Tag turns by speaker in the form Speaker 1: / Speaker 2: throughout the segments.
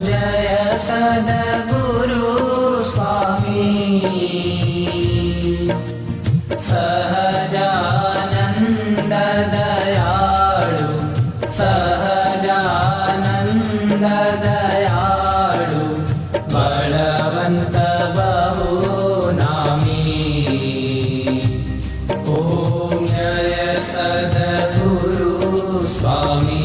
Speaker 1: जय सद्गुरु स्वामी। सहजानन्द दयाळु सहजानन्द दयाळु बलवन्त बहु नामी। ॐ जय सद्गुरु स्वामी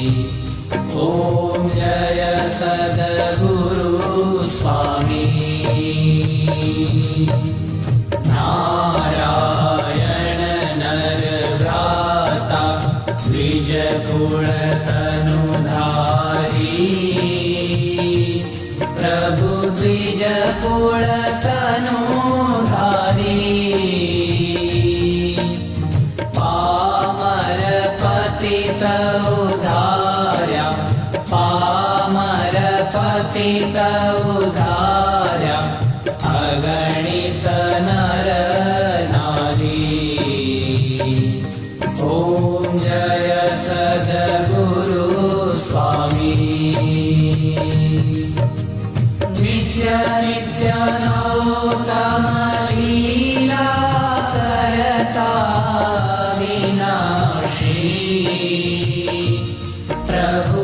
Speaker 1: ॐ जय सदगुरु स्वामी। नारायण नर भ्राता उधार्या अगणित नर नारी ॐ जय सद्गुरु स्वामी लीला करता विनाशी प्रभु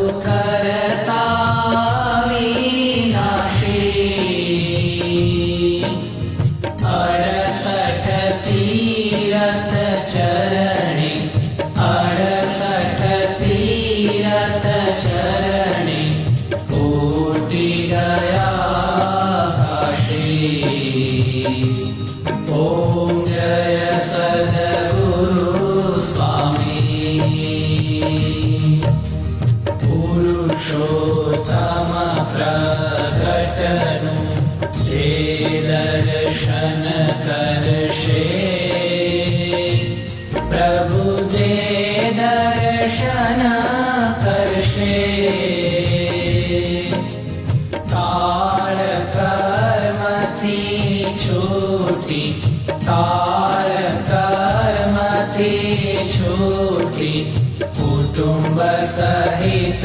Speaker 1: प्रकटनु जे दर्शन करशे प्रभु जे दर्शन करशे काळ कर्मथी छोटी काळ कर्मथी छोटी। कुटुंब सहित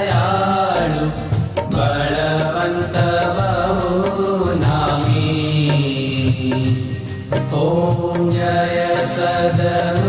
Speaker 1: ॐ जय सदा